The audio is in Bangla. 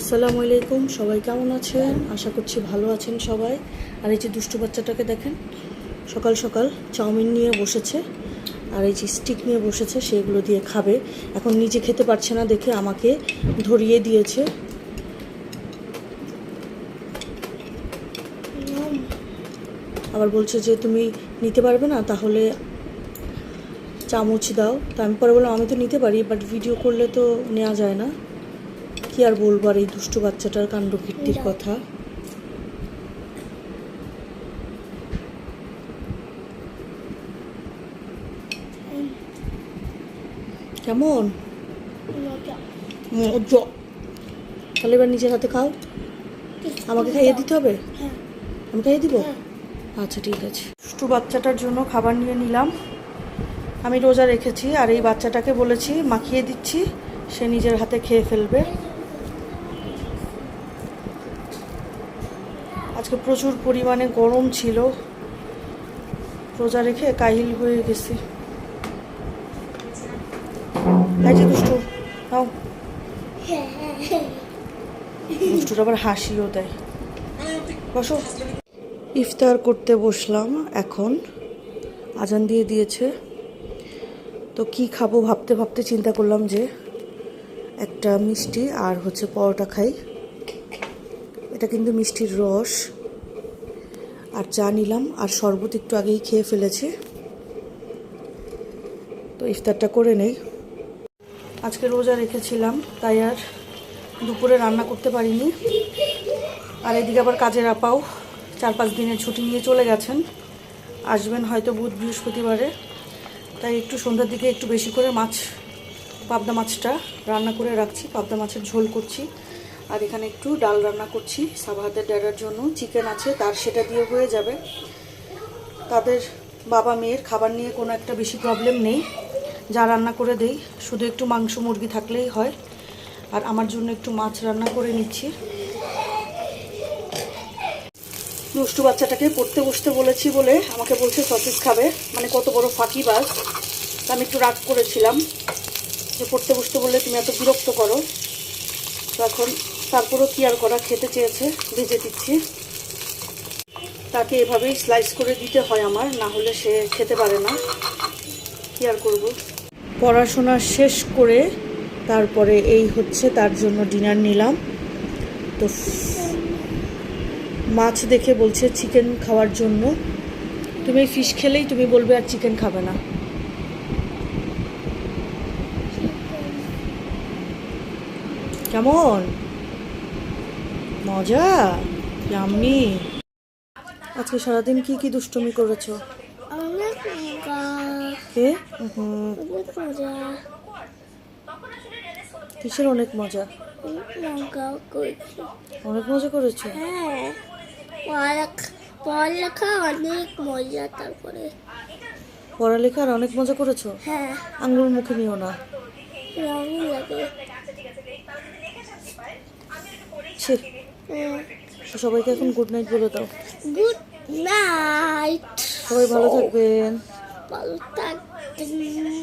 আসসালামু আলাইকুম, সবাই কেমন আছেন? আশা করছি ভালো আছেন সবাই। আর এই যে দুষ্টু বাচ্চাটাকে দেখেন, সকাল সকাল চাউমিন নিয়ে বসেছে, আর এই যে স্টিক নিয়ে বসেছে, সেগুলো দিয়ে খাবে। এখন নিজে খেতে পারছে না দেখে আমাকে ধরিয়ে দিয়েছে। আবার বলছে যে, তুমি নিতে পারবে না, তাহলে চামচ দাও। তা আমি পরে বললাম, আমি তো নিতে পারি বাট ভিডিও করলে তো নেওয়া যায় না। কি আর বলব আর এই দুষ্টু বাচ্চাটার কাণ্ড কীর্তির কথা? কেমন? তাহলে এবার নিজের হাতে খাও। আমাকে খাইয়ে দিতে হবে? আমি খাইয়ে দিব? আচ্ছা ঠিক আছে। দুষ্টু বাচ্চাটার জন্য খাবার নিয়ে নিলাম। আমি রোজা রেখেছি আর এই বাচ্চাটাকে বলেছি মাখিয়ে দিচ্ছি। সে নিজের হাতে খেয়ে ফেলবে। আজকে প্রচুর পরিমাণে গরম ছিল। রোজা রেখে কাহিল হয়ে গেছি। আবার হাসিও দেয়। বসো। ইফতার করতে বসলাম এখন। আজান দিয়ে দিয়েছে। তো কি খাব ভাবতে ভাবতে চিন্তা করলাম যে একটা মিষ্টি আর হচ্ছে পরোটা খাই। এটা কিন্তু মিষ্টির রস। আর চা নিলাম, আর শরবত একটু আগেই খেয়ে ফেলেছি। তো ইফতারটা করে নেই। আজকে রোজা রেখেছিলাম, তাই আর দুপুরে রান্না করতে পারিনি। আর এদিকে আবার কাজের আপাও চার পাঁচ দিনের ছুটি নিয়ে চলে গেছেন। আসবেন হয়তো বুধ বৃহস্পতিবারে। তাই একটু সন্ধ্যার দিকে একটু বেশি করে মাছ, পাবদা মাছটা রান্না করে রাখছি, পাবদা মাছের ঝোল করছি। আর এখানে একটু ডাল রান্না করছি। সাবাহাতের ড্যাডার জন্য চিকেন আছে, তার সেটা দিয়ে হয়ে যাবে। তাদের বাবা মেয়ের খাবার নিয়ে কোনো একটা বেশি প্রবলেম নেই। যা রান্না করে দেই, শুধু একটু মাংস মুরগি থাকলেই হয়। আর আমার জন্য একটু মাছ রান্না করে নিচ্ছি। দুষ্টু বাচ্চাটাকে পড়তে বসতে বলেছি বলে আমাকে বলছে সসেস খাবে। মানে কত বড় ফাঁকিবাজ তা আমি একটু রাগ করেছিলাম যে পড়তে বসতে বললে তুমি এত বিরক্ত করো। তো এখন তারপরও কি আর করা খেতে চেয়েছে? ভেজে দিচ্ছি। তাকে এভাবেই স্লাইস করে দিতে হয় আমার, না হলে সে খেতে পারে না। কি আর করব? পড়াশোনা শেষ করে তারপরে এই হচ্ছে তার জন্য ডিনার নিলাম। তো মাছ দেখে বলছে চিকেন খাওয়ার জন্য। তুমি ফিশ খেলেই তুমি বলবে আর চিকেন খাবে না। কেমন? মজা? ইয়াম্মি আজকে সারাদিন কি কি দুষ্টুমি করেছ? অনেক মজা। কে? মজা। কিসের অনেক মজা? অনেক মজা অনেক মজা করেছ? হ্যাঁ। পড়ালেখা অনেক মজা তারপরে পড়ালেখার অনেক মজা করেছ? হ্যাঁ। আঙ্গুল মুখে নিও না। রং লাগে। ছি। সবাইকে এখন গুড নাইট বলে দাও। গুড নাইট সবাই ভালো থাকবেন। ভালো থাকবেন।